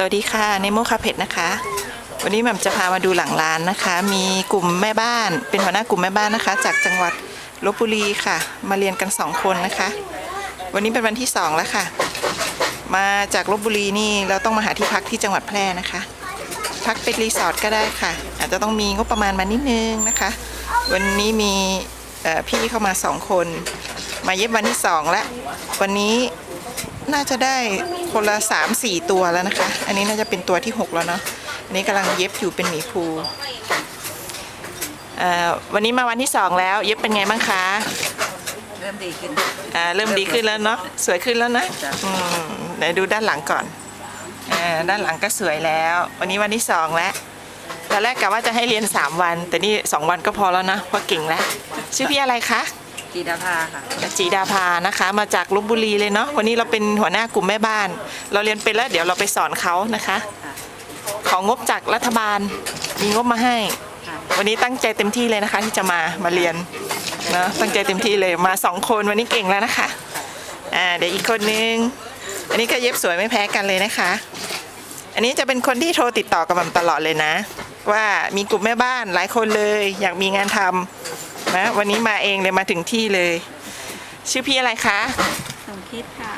สวัสดีค่ะในโมคาเพชนะคะ วันนี้แหม่มจะพามาดูหลังร้านนะคะ มีกลุ่มแม่บ้าน เป็นหัวหน้ากลุ่มแม่บ้านนะคะ จากจังหวัดลบบุรีค่ะ มาเรียนกันสองคนนะคะ วันนี้เป็นวันที่สองแล้วค่ะ มาจากลบบุรีนี่เราต้องมาหาที่พักที่จังหวัดแพร่นะคะ พักเป็นรีสอร์ทก็ได้ค่ะ อาจจะต้องมีงบประมาณมานิดนึงนะคะ วันนี้มีพี่เข้ามาสองคน มาเย็บวันที่สองแล้ววันนี้ น่าจะได้คนละสามสี่ตัวแล้วนะคะ อันนี้น่าจะเป็นตัวที่หกแล้วเนาะอันนี้กำลังเย็บอยู่เป็นหมีภูอ่อวันนี้มาวันที่สองแล้ว เย็บเป็นไงบ้างคะเริ่มดีขึ้นอ่าเริ่มดีขึ้นแล้วเนาะสวยขึ้นแล้วนะอืมไหนดูด้านหลังก่อนอ่าด้านหลังก็สวยแล้ว วันนี้วันที่สองแล้วตอนแรกกะว่าจะให้เรียนสามวัน แต่นี่สองวันก็พอแล้วนะเพราะเก่งแล้ว ชื่อพี่อะไรคะ กีดาภาค่ะจีดาภานะคะ มาจากลบบุรีเลยเนาะวันนี้เราเป็นหัวหน้ากลุ่มแม่บ้าน เราเรียนเป็นแล้วเดี๋ยวเราไปสอนเขานะคะ ของงบจากรัฐบาลมีงบมาให้ วันนี้ตั้งใจเต็มที่เลยนะคะ ที่จะมามาเรียนเนาะตั้งใจเต็มที่เลยมาสองคนวันนี้เก่งแล้วนะคะอ่าเดี๋ยวอีกคนนึงอันนี้ก็เย็บสวยไม่แพ้กันเลยนะคะ อันนี้จะเป็นคนที่โทรติดต่อกับมันตลอดเลยนะ ว่ามีกลุ่มแม่บ้านหลายคนเลย อยากมีงานทำ นะวันนี้มาเองเลยมาถึงที่เลย ชื่อพี่อะไรคะ สมคิดค่ะ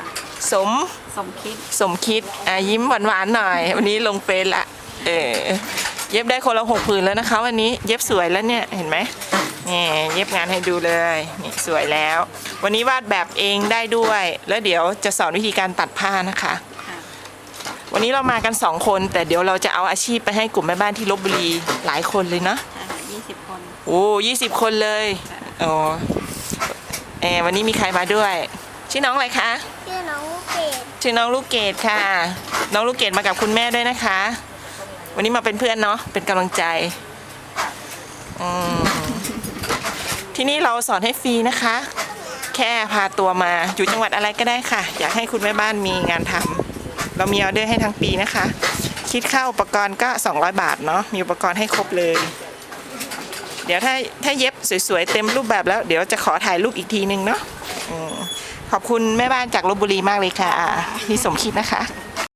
สมสมคิดสมคิดอะยิ้มหวานๆหน่อย วันนี้ลงเฟซละเออเย็บได้คนละหกผืนแล้วนะคะ วันนี้เย็บสวยแล้วเนี่ยเห็นไหมนี่เย็บงานให้ดูเลยนี่สวยแล้ว วันนี้วาดแบบเองได้ด้วย แล้วเดี๋ยวจะสอนวิธีการตัดผ้านะคะ ค่ะ วันนี้เรามากันสองคน แต่เดี๋ยวเราจะเอาอาชีพไปให้กลุ่มแม่บ้านที่ลบบุรีหลายคนเลยเนาะ ใช่ค่ะยี่สิบคน โอ้ยี่สิบคนเลยโอ้เออวันนี้มีใครมาด้วย ชื่อน้องอะไรคะ ชื่อน้องลูกเกดชื่อน้องลูกเกดค่ะ น้องลูกเกดมากับคุณแม่ด้วยนะคะ วันนี้มาเป็นเพื่อนเนาะ เป็นกำลังใจอืมที่นี่เราสอนให้ฟรีนะคะ แค่พาตัวมา อยู่จังหวัดอะไรก็ได้ค่ะ อยากให้คุณแม่บ้านมีงานทำเรามีออเดอร์ให้ทั้งปีนะคะ คิดค่าอุปกรณ์ก็ 200 บาทเนาะ มีอุปกรณ์ให้ครบเลยเดี๋ยวถ้าถ้าเย็บสวยๆเต็มรูปแบบแล้ว เดี๋ยวจะขอถ่ายรูปอีกทีนึงเนาะขอบคุณแม่บ้านจากลบบุรีมากเลยค่ะพี่สมคิดนะคะ